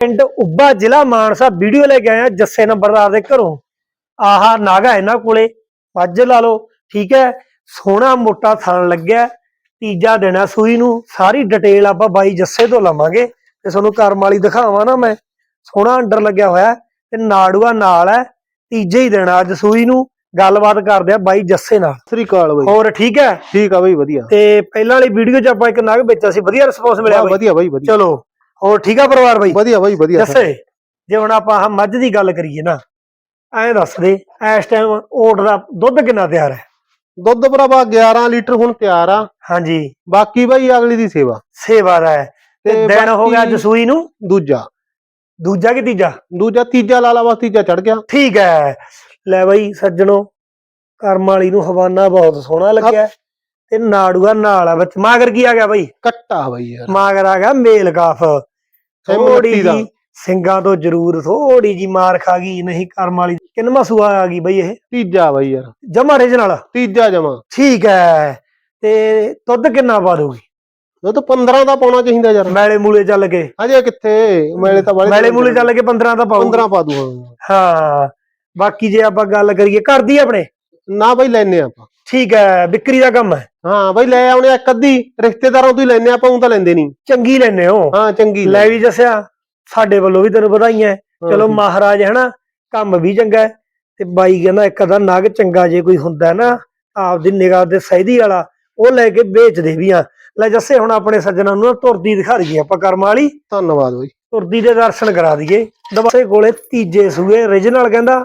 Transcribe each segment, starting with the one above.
ਪਿੰਡ ਉੱਬਾ ਜ਼ਿਲ੍ਹਾ ਮਾਨਸਾ ਵੀਡੀਓ ਲੈ ਕੇ ਆਇਆ ਜੱਸੇ ਨੰਬਰਦਾਰ ਦੇ ਘਰੋਂ। ਆਹਾ ਨਾਗਾ ਇਹਨਾਂ ਕੋਲੇ। ਮੱਝ ਲਾ ਲਓ ਠੀਕ ਹੈ। ਸੋਹਣਾ ਮੋਟਾ ਥਣ ਲੱਗਿਆ। ਤੀਜਾ ਆ ਸੂਈ ਨੂੰ। ਸਾਰੀ ਡਿਟੇਲ ਆਪਾਂ ਬਾਈ ਜੱਸੇ ਤੋਂ ਲਵਾਂਗੇ। ਤੇ ਤੁਹਾਨੂੰ ਕਰਮ ਵਾਲੀ ਦਿਖਾਵਾਂ ਨਾ ਮੈਂ। ਸੋਹਣਾ ਅੰਡਰ ਲੱਗਿਆ ਹੋਇਆ ਤੇ ਨਾੜੂਆ ਨਾਲ ਹੈ। ਤੀਜੇ ਹੀ ਦਿਨ ਆ ਅੱਜ ਸੂਈ ਨੂੰ। ਗੱਲਬਾਤ ਕਰਦੇ ਆ ਬਾਈ ਜੱਸੇ ਨਾਲ। ਸ੍ਰੀ ਅਕਾਲ ਬਾਈ। ਹੋਰ ਠੀਕ ਹੈ? ਠੀਕ ਆ ਬਾਈ ਵਧੀਆ। ਤੇ ਪਹਿਲਾਂ ਵਾਲੀ ਵੀਡੀਓ 'ਚ ਆਪਾਂ ਇੱਕ ਨਗ ਵੇਚਿਆ ਸੀ। ਵਧੀਆ ਰਿਸਪੌਂਸ ਮਿਲਿਆ ਬਾਈ। ਵਧੀਆ ਬਾਈ ਵਧੀਆ। ਚਲੋ। ਹੋਰ ਠੀਕ ਆ ਪਰਿਵਾਰ ਬਾਈ? ਵਧੀਆ ਬਾਈ ਵਧੀਆ ਜੱਸੇ ਜੇ ਹੁਣ ਆਪਾਂ ਆਹ ਮੱਝ ਦੀ ਗੱਲ ਕਰੀਏ ਨਾ ਐਂ ਦੱਸ ਦੇ ਇਸ ਟਾਈਮ ਓਟ ਦਾ ਦੁੱਧ ਕਿੰਨਾ ਤਿਆਰ ਹੈ? ਦੁੱਧ ਭਰਾਵਾ 11 ਲੀਟਰ ਹੁਣ ਤਿਆਰ ਆ। ਹਾਂਜੀ। ਬਾਕੀ ਬਾਈ ਅਗਲੀ ਦੀ ਸੇਵਾ। ਸੇਵਾ ਦਾ ਹੈ। ਤੇ ਦਿਨ ਹੋ ਗਿਆ ਅੱਜ ਬਾਕੀ- ਸੂਈ ਨੂੰ? ਦੂਜਾ। ਦੂਜਾ ਕਿ ਤੀਜਾ? ਦੂਜਾ ਤੀਜਾ ਲਾਲਾ ਬਸ ਤੀਜਾ ਚੜ ਗਿਆ। ਠੀਕ ਹੈ। ਲੈ ਬਾਈ ਸੱਜਣੋ ਕਰਮ ਵਾਲੀ ਨੂੰ ਹਵਾਨਾ ਬਹੁਤ ਸੋਹਣਾ ਲੱਗਿਆ। ਤੇ ਨਾੜੂਆ ਨਾਲ ਆ ਵਿੱਚ। ਮਾਗਰ ਕੀ ਆ ਗਿਆ ਬਾਈ? ਕੱਟਾ ਬਾਈ ਯਾਰ। ਮਾਗਰ ਆ ਗਿਆ ਮੇਲ ਕਾਫ। ਥੋੜੀ। ਜੀ ਸਿੰਘਾਂ ਤੋਂ। ਜ਼ਰੂਰ ਥੋੜੀ ਜੀ ਮਾਰ ਖਾ ਗਈ ਨਹੀਂ ਕਰਮ ਵਾਲੀ। ਕਿੰਨਵਾਂ ਸੂਆ ਆ ਗਈ ਬਈ ਇਹ? ਤੀਜਾ ਬਾਈ ਯਾਰ। ਜਮਾ ਰਿਜਨਲ ਤੀਜਾ ਜਮਾ। ਠੀਕ ਹੈ ਤੇ ਦੁੱਧ ਕਿੰਨਾ ਪਾ ਦੂਗੀ ਦੁੱਧ 15 ਦਾ ਪਾਉਣਾ ਚਾਹੀਦਾ ਯਾਰ। ਮੈਲੇ ਮੂਲੇ ਚੱਲ ਕੇ। ਅਜੇ ਕਿੱਥੇ? ਮੇਲੇ ਤਾਂ ਵਾਲੇ ਮੈਲੇ ਮੂਲੇ ਚੱਲ ਕੇ 15 ਦਾ ਪਾਉ। 15 ਪਾ ਦੂ ਹਾਂ। ਹਾਂ ਬਾਕੀ ਜੇ ਆਪਾਂ ਗੱਲ ਕਰੀਏ ਕਰਦੀ ਆਪਣੇ? ਨਾ ਬਾਈ ਲੈਨੇ ਆਪਾਂ। ਠੀਕ ਹੈ ਵਿਕਰੀ ਦਾ ਕੰਮ ਹੈ। ਹਾਂ ਬਾਈ ਲੈ ਆਉਣੇ ਆ ਇੱਕ ਅੱਧੀ ਰਿਸ਼ਤੇਦਾਰਾਂ ਤੋਂ ਹੀ ਲੈਨੇ ਆਪਾਂ ਉਹ ਤਾਂ ਲੈਂਦੇ ਨਹੀਂ। ਚੰਗੀ ਲੈਨੇ ਹੋ। ਹਾਂ ਚੰਗੀ ਲੈ ਵੀ ਜਸਿਆ ਸਾਡੇ ਵੱਲੋਂ ਵੀ ਤੈਨੂੰ ਵਧਾਈਆਂ ਚਲੋ। ਮਹਾਰਾਜ ਹੈ ਨਾ ਕੰਮ ਵੀ ਚੰਗਾ ਤੇ ਬਾਈ ਕਹਿੰਦਾ ਇੱਕ ਅਦਾ ਨਗ ਚੰਗਾ ਜੇ ਕੋਈ ਹੁੰਦਾ ਨਾ ਆਪਦੀ ਨਿਗਾਹ ਦੇ ਸਹਿਦੀ ਵਾਲਾ ਉਹ ਲੈ ਕੇ ਵੇਚਦੇ ਵੀ ਆ। ਲੈ ਜੱਸੇ ਹੁਣ ਆਪਣੇ ਸੱਜਣਾ ਨੂੰ ਨਾ ਤੁਰਦੀ ਦਿਖਾ ਦਈਏ ਆਪਾਂ ਕਰਮ ਵਾਲੀ। ਧੰਨਵਾਦ ਬਾਈ। ਤੁਰਦੀ ਦੇ ਦਰਸ਼ਨ ਕਰਾ ਦਈਏ। ਦਵਾਸੇ ਕੋਲੇ ਤੀਜੇ ਸੂਏ origignal ਕਹਿੰਦਾ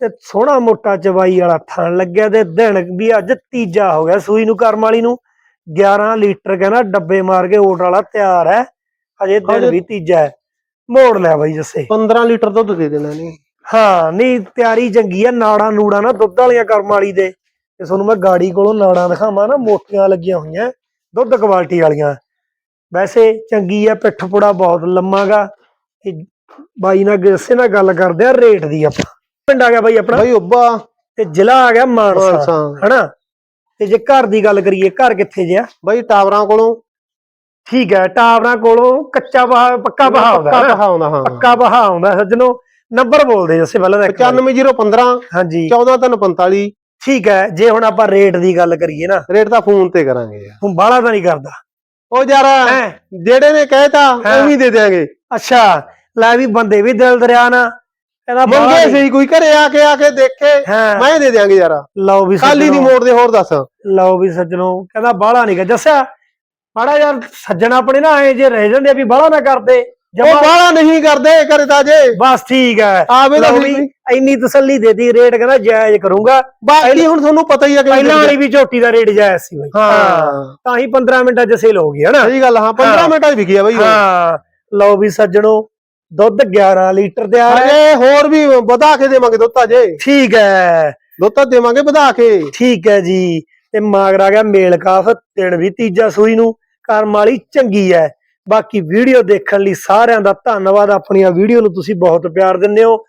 ਤੇ ਸੋਹਣਾ ਮੋਟਾ ਚਵਾਈ ਵਾਲਾ ਥਣ ਲੱਗਿਆ ਤੇ ਦਿਨ ਵੀ ਅੱਜ ਤੀਜਾ ਹੋ ਗਿਆ ਸੂਈ ਨੂੰ ਕਰਮ ਵਾਲੀ ਨੂੰ। 11 ਲੀਟਰ ਕਹਿੰਦਾ ਡੱਬੇ ਮਾਰ ਕੇ ਓਟ ਵਾਲਾ ਤਿਆਰ ਹੈ। ਅਜੇ ਦਿਨ ਹਜੇ- ਵੀ ਤੀਜਾ ਹੈ। ਮੋੜ ਲਿਆ ਬਾਈ ਜੱਸੇ। 15 ਲੀਟਰ ਦੁੱਧ ਦੇ ਦੇਣਾ ਨਹੀਂ। ਹਾਂ ਨਹੀਂ ਤਿਆਰੀ ਚੰਗੀ ਆ ਨਾੜਾਂ ਨੂੜਾਂ ਨਾ ਦੁੱਧ ਵਾਲੀਆਂ ਕਰਮ ਵਾਲੀ ਦੇ। ਤੇ ਤੁਹਾਨੂੰ ਮੈਂ ਗਾੜੀ ਕੋਲੋਂ ਨਾੜਾਂ ਦਿਖਾਵਾਂ ਨਾ ਮੋਟੀਆਂ ਲੱਗੀਆਂ ਹੋਈਆਂ। ਦੁੱਧ ਕੁਆਲਿਟੀ ਵਾਲੀਆਂ। ਵੈਸੇ ਚੰਗੀ ਆ ਪਿੱਠ ਪੁੜਾ ਬਹੁਤ ਲੰਮਾਗਾ। ਬਾਈ ਨਾਲ ਗਿੱਸੇ ਨਾਲ ਗੱਲ ਕਰਦੇ ਆ ਰੇਟ ਦੀ ਆਪਾਂ। ਪਿੰਡ ਆ ਗਿਆ ਬਾਈ ਆਪਣਾ। ਬਾਈ ਉੱਬਾ। ਤੇ ਜ਼ਿਲ੍ਹਾ ਆ ਗਿਆ ਮਾਨਸਾ ਮਾਨਸਾ। ਹਨਾ? ਤੇ ਜੇ ਘਰ ਦੀ ਗੱਲ ਕਰੀਏ ਘਰ ਕਿੱਥੇ ਜਿਆ ਬਾਈ ਟਾਵਰਾਂ ਕੋਲੋਂ। ਠੀਕ ਹੈ ਟਾਵਰਾਂ ਕੋਲੋਂ ਕੱਚਾ ਬਹਾ ਪੱਕਾ ਬਹਾ ਆਉਂਦਾ ਪੱਕਾ ਹੈ ਨਾ? ਬਹਾ ਆਉਂਦਾ ਹਾਂ। ਪੱਕਾ ਬਹਾ ਆਉਂਦਾ ਸੱਜਣੋ ਨੰਬਰ ਬੋਲਦੇ ਜੱਸੇ ਪਹਿਲਾਂ ਦਾ ਇੱਕ ਵਾਰੀ। 95015 ਹਾਂਜੀ। 14345 ਠੀਕ ਹੈ ਜੇ ਹੁਣ ਆਪਾਂ ਰੇਟ ਦੀ ਗੱਲ ਕਰੀਏ ਨਾ। ਰੇਟ ਤਾਂ ਫੋਨ ਤੇ ਕਰਾਂਗੇ ਯਾਰ। ਹੁਣ ਬਾਹਲਾ ਤਾਂ ਨਹੀਂ ਕਰਦਾ। ਉਹ ਯਾਰ ਹੈਂ? ਜਿਹੜੇ ਨੇ ਕਹਿਤਾ ਹਾਂ। ਉਹ ਵੀ ਦੇ ਦਿਆਂਗੇ। ਅੱਛਾ ਲੈ ਵੀ ਬੰਦੇ ਵੀ ਦਿਲ ਦਰਿਆ ਨਾ। ਕਹਿੰਦਾ ਬਾਹਲਾ ਮੰਗੇ ਨੀ। ਸੀ ਕੋਈ ਘਰੇ ਆ ਕੇ ਆ ਕੇ ਦੇਖੇ ਹਾਂ। ਮੈਂ ਦੇ ਦਿਆਂਗੇ ਯਾਰ। ਲਓ ਵੀ ਖਾਲੀ ਨਹੀਂ ਸੱਜਣੋ ਮੋੜਦੇ ਹੋਰ ਦੱਸ। ਲਓ ਵੀ ਸੱਜਣੋ ਕਹਿੰਦਾ ਬਾਹਲਾ ਨਹੀਂ ਦੱਸਿਆ ਮਾੜਾ ਯਾਰ ਸੱਜਣ ਆਪਣੇ ਨਾ ਐ ਜੇ ਰਹਿ ਜਾਂਦੇ ਆ ਵੀ ਬਾਹਲਾ ਨਾ ਕਰਦੇ। ਉਹ ਜਮਾ ਬਾਹਲਾ ਨਹੀਂ ਕਰਦੇ ਘਰੇ ਤਾਂ ਜੇ। ਬਸ ਠੀਕ ਹੈ ਆਵੇ ਤਾਂ ਲਓ ਸਹੀ ਵੀ ਇੰਨੀ ਤਸੱਲੀ ਦੇਤੀ ਰੇਟ ਕਹਿੰਦਾ ਜਾਇਜ਼ ਕਰੂੰਗਾ। ਬਾਕੀ ਹੁਣ ਤੁਹਾਨੂੰ ਪਤਾ ਹੀ ਕਿ ਪਹਿਲਾਂ ਵਾਲੀ ਵੀ ਝੋਟੀ ਦਾ ਰੇਟ ਜਾਇਜ਼ ਸੀ ਬਾਈ। ਹਾਂ। ਤਾਂ ਹੀ 15 ਮਿੰਟਾਂ ਚ ਸੇਲ ਹੋ ਗਈ ਹੈ ਨਾ? ਸਹੀ ਗੱਲ ਹਾਂ 15 ਹਾਂ। ਮਿੰਟਾਂ 'ਚ ਵਿਕੀ ਆ ਬਾਈ। ਹਾਂ। ਲਓ ਵੀ ਸੱਜਣੋ ਦੁੱਧ 11 ਲੀਟਰ ਤਿਆਰ ਹੈ ਹਜੇ ਹੋਰ ਵੀ ਵਧਾ ਕੇ ਦੇਵਾਂਗੇ ਦੁੱਧ ਜੇ। ਠੀਕ ਹੈ। ਦੁੱਧ ਦੇਵਾਂਗੇ ਵਧਾ ਕੇ। ਠੀਕ ਹੈ ਜੀ। ਤੇ ਮਾਗਰ ਆ ਗਿਆ ਮੇਲ ਕਾਫ ਦਿਨ ਵੀ ਤੀਜਾ ਸੂਈ ਨੂੰ। ਕਰਮ ਵਾਲੀ ਚੰਗੀ ਹੈ। ਬਾਕੀ ਵੀਡੀਓ ਦੇਖਣ ਲਈ ਸਾਰਿਆਂ ਦਾ ਧੰਨਵਾਦ। ਆਪਣੀਆਂ ਵੀਡੀਓ ਨੂੰ ਤੁਸੀਂ ਬਹੁਤ ਪਿਆਰ ਦਿੰਦੇ ਹੋ।